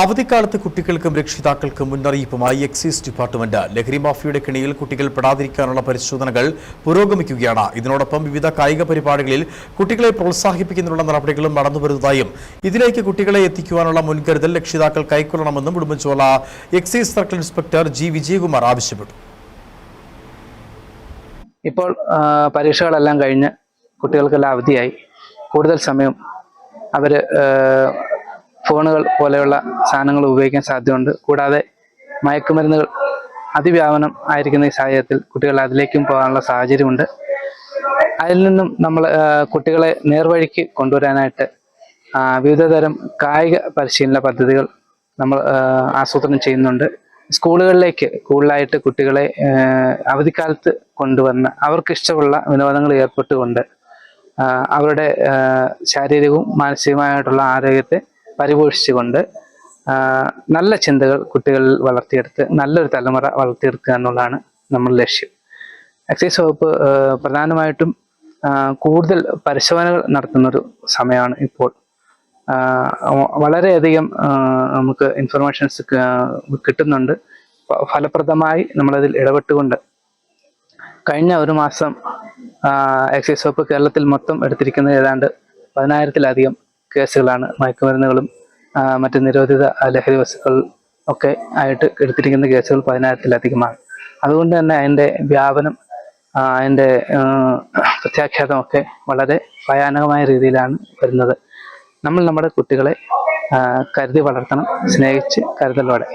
അവധിക്കാലത്ത് കുട്ടികൾക്കും രക്ഷിതാക്കൾക്കും മുന്നറിയിപ്പുമായി എക്സൈസ് ഡിപ്പാർട്ട്മെന്റ് ലഹരി മാഫിയുടെ കെണിയിൽ കുട്ടികൾ പെടാതിരിക്കാനുള്ള പരിശോധനകൾ പുരോഗമിക്കുകയാണ്. ഇതിനോടൊപ്പം വിവിധ കായിക പരിപാടികളിൽ കുട്ടികളെ പ്രോത്സാഹിപ്പിക്കുന്നതിനുള്ള നടപടികളും നടന്നുവരുന്നതായും ഇതിലേക്ക് കുട്ടികളെ എത്തിക്കുവാനുള്ള മുൻകരുതൽ രക്ഷിതാക്കൾ കൈക്കൊള്ളണമെന്നും Udumbanchola excise circle inspector G Vijayakumar ആവശ്യപ്പെട്ടു. ഇപ്പോൾ പരീക്ഷകളെല്ലാം കഴിഞ്ഞ് കുട്ടികൾക്കെല്ലാം അവധിയായി. കൂടുതൽ സമയം അവർ ഫോണുകൾ പോലെയുള്ള സാധനങ്ങൾ ഉപയോഗിക്കാൻ സാധ്യതയുണ്ട്. കൂടാതെ മയക്കുമരുന്നുകൾ അതിവ്യാപനം ആയിരിക്കുന്ന ഈ സാഹചര്യത്തിൽ കുട്ടികൾ അതിലേക്കും പോകാനുള്ള സാഹചര്യമുണ്ട്. അതിൽ നിന്നും നമ്മൾ കുട്ടികളെ നേർവഴിക്ക് കൊണ്ടുവരാനായിട്ട് വിവിധ വിവിധതരം കായിക പരിശീലന പദ്ധതികൾ നമ്മൾ ആസൂത്രണം ചെയ്യുന്നുണ്ട്. സ്കൂളുകളിലേക്ക് കൂടുതലായിട്ട് കുട്ടികളെ അവധിക്കാലത്ത് കൊണ്ടുവന്ന് അവർക്ക് ഇഷ്ടമുള്ള വിനോദങ്ങൾ ഏർപ്പെട്ടുകൊണ്ട് അവരുടെ ശാരീരികവും മാനസികമായിട്ടുള്ള ആരോഗ്യത്തെ പരിപോഷിച്ചുകൊണ്ട് നല്ല ചിന്തകൾ കുട്ടികളിൽ വളർത്തിയെടുത്ത് നല്ലൊരു തലമുറ വളർത്തിയെടുക്കുക എന്നുള്ളതാണ് നമ്മുടെ ലക്ഷ്യം. എക്സൈസ് വകുപ്പ് പ്രധാനമായിട്ടും കൂടുതൽ പരിശോധനകൾ നടത്തുന്നൊരു സമയമാണ് ഇപ്പോൾ. വളരെയധികം നമുക്ക് ഇൻഫർമേഷൻസ് കിട്ടുന്നുണ്ട്. ഫലപ്രദമായി നമ്മളതിൽ ഇടപെട്ടുകൊണ്ട്. കഴിഞ്ഞ ഒരു മാസം എക്സൈസ് വകുപ്പ് കേരളത്തിൽ മൊത്തം എടുത്തിരിക്കുന്നത് ഏതാണ്ട് പതിനായിരത്തിലധികം കേസുകളാണ് മയക്കുമരുന്നുകളും മറ്റ് നിരോധിത ലഹരി വസ്തുക്കൾ ഒക്കെ ആയിട്ട് എടുത്തിരിക്കുന്ന കേസുകൾ പതിനായിരത്തിലധികമാണ്. അതുകൊണ്ട് തന്നെ അതിന്റെ വ്യാപനം അതിന്റെ പ്രത്യാഘാതമൊക്കെ വളരെ ഭയാനകമായ രീതിയിലാണ് വരുന്നത്. നമ്മൾ നമ്മുടെ കുട്ടികളെ കരുതി വളർത്തണം സ്നേഹിച്ച് കരുതലോടെ.